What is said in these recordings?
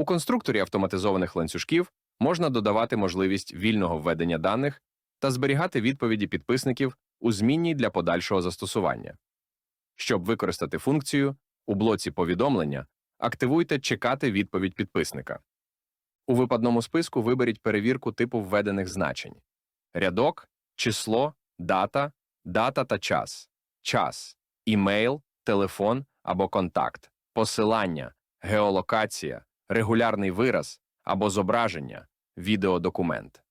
У конструкторі автоматизованих ланцюжків можна додавати можливість вільного введення даних та зберігати відповіді підписників у змінній для подальшого застосування. Щоб використати функцію, у блоці повідомлення активуйте Чекати відповідь підписника. У випадному списку виберіть перевірку типу введених значень: рядок, число, дата, дата та час, час, імейл, телефон або контакт, посилання, геолокація, регулярний вираз або зображення, відеодокумент.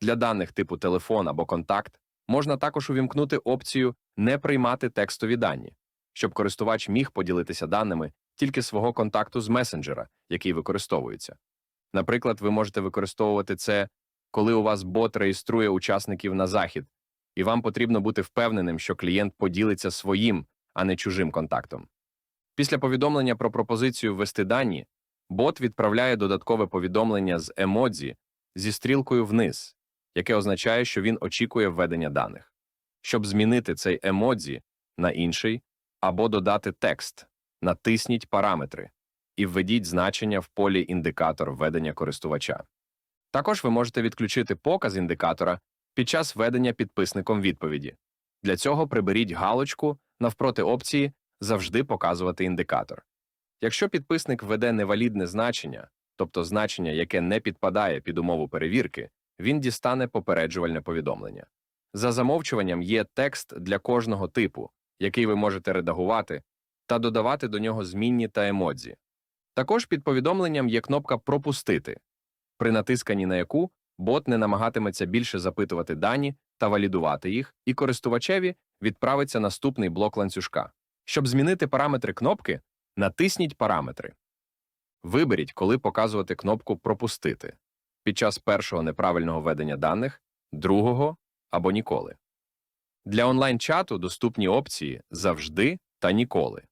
Для даних типу телефон або контакт можна також увімкнути опцію Не приймати текстові дані, щоб користувач міг поділитися даними тільки свого контакту з месенджера, який використовується. Наприклад, ви можете використовувати це, коли у вас бот реєструє учасників на захід, і вам потрібно бути впевненим, що клієнт поділиться своїм, а не чужим контактом. Після повідомлення про пропозицію ввести дані, бот відправляє додаткове повідомлення з емодзі зі стрілкою вниз, яке означає, що він очікує введення даних. Щоб змінити цей емодзі на інший або додати текст, натисніть параметри і введіть значення в полі індикатор введення користувача. Також ви можете відключити показ індикатора під час введення підписником відповіді. Для цього приберіть галочку навпроти опції Завжди показувати індикатор. Якщо підписник введе невалідне значення, тобто значення, яке не підпадає під умову перевірки, він дістане попереджувальне повідомлення. За замовчуванням є текст для кожного типу, який ви можете редагувати та додавати до нього змінні та емодзі. Також під повідомленням є кнопка Пропустити, при натисканні на яку бот не намагатиметься більше запитувати дані та валідувати їх, і користувачеві відправиться наступний блок ланцюжка. Щоб змінити параметри кнопки, натисніть Параметри. Виберіть, коли показувати кнопку Пропустити під час першого неправильного введення даних, другого або ніколи. Для онлайн-чату доступні опції завжди та ніколи.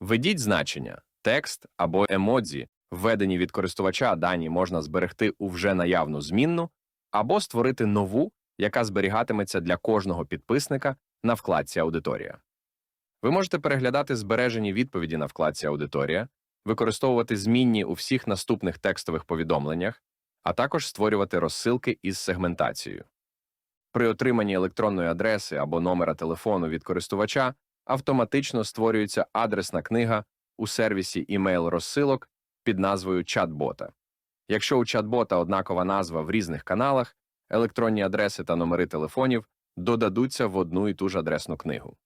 Введіть значення, текст або емодзі, введені від користувача дані можна зберегти у вже наявну змінну, або створити нову, яка зберігатиметься для кожного підписника на вкладці Аудиторія. Ви можете переглядати збережені відповіді на вкладці Аудиторія, використовувати змінні у всіх наступних текстових повідомленнях, а також створювати розсилки із сегментацією. При отриманні електронної адреси або номера телефону від користувача автоматично створюється адресна книга у сервісі email розсилок під назвою чат-бота. Якщо у чат-бота однакова назва в різних каналах, електронні адреси та номери телефонів додадуться в одну і ту ж адресну книгу.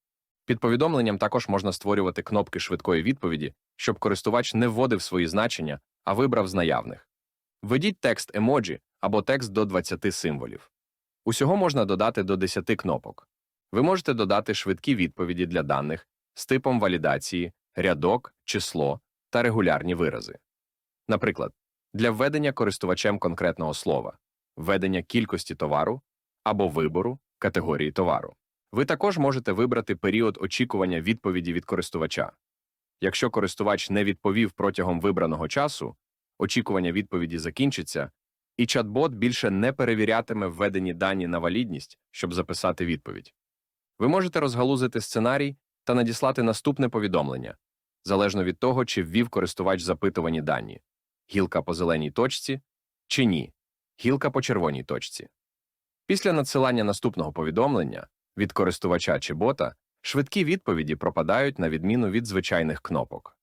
Під повідомленням також можна створювати кнопки швидкої відповіді, щоб користувач не вводив свої значення, а вибрав з наявних. Введіть текст емоджі або текст до 20 символів. Усього можна додати до 10 кнопок. Ви можете додати швидкі відповіді для даних з типом валідації, рядок, число та регулярні вирази. Наприклад, для введення користувачем конкретного слова, введення кількості товару або вибору категорії товару. Ви також можете вибрати період очікування відповіді від користувача. Якщо користувач не відповів протягом вибраного часу, очікування відповіді закінчиться, і чат-бот більше не перевірятиме введені дані на валідність, щоб записати відповідь. Ви можете розгалузити сценарій та надіслати наступне повідомлення, залежно від того, чи ввів користувач запитувані дані гілка по зеленій точці чи ні, гілка по червоній точці. Після надсилання наступного повідомлення від користувача чи бота швидкі відповіді пропадають на відміну від звичайних кнопок.